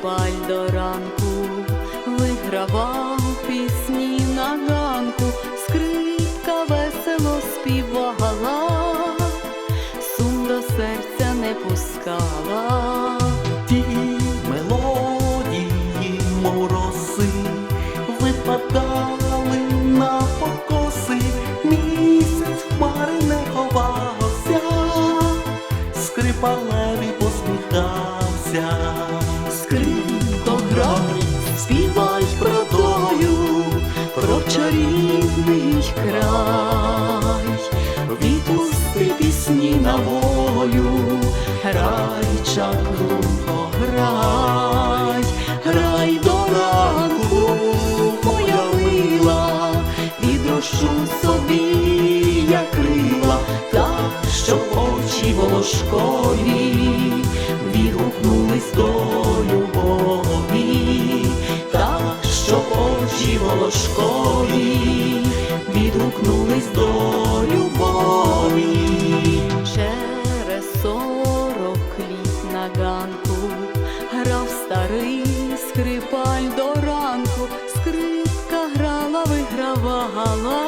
Скрипаль до ранку. Вигравав пісні на ганку, скрипка весело співала, сум до серця не пускала. Ті мелодії мороси випадали на покоси, місяць хмари не ховався, скрипалеві посміхався. Волошкові відгукнулись до любові, так, що очі волошкові відгукнулись до любові. Через сорок літ на ганку грав старий скрипаль до ранку, скрипка грала, вигравала,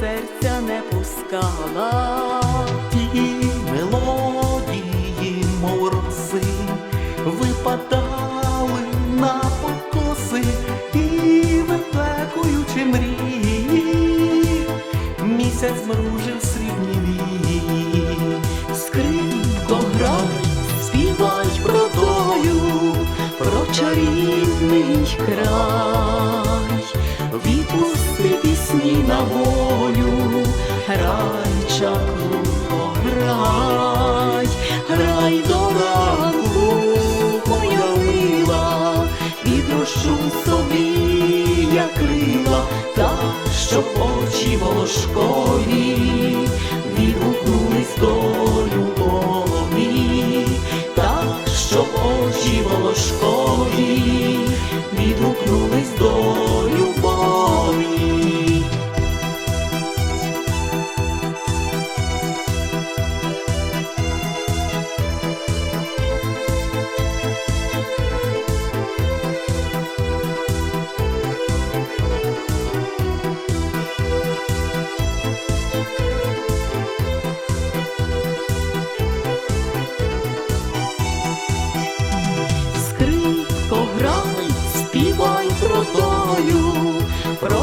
серця не пускала. Ті мелодії, мов роси, випадали на покоси і випекуючи мрії, місяць мружив срібні вії. Скрипко грай, співай про тою, про чарівний край, грай чаклунко, грай, грай до ранку, моя мила, відрошу собі я крила, так, щоб очі волошкові відгукнулись до любові, так, щоб очі волошкові відгукнулись до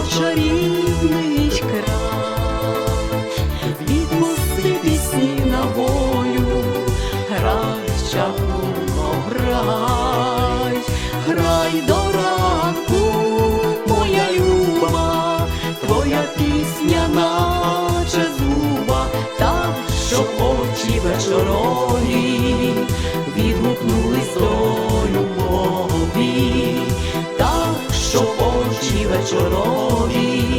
про чарівний край, відпусти пісні на волю, грай чаклунко, грай, грай до любові, так, що очі вечорові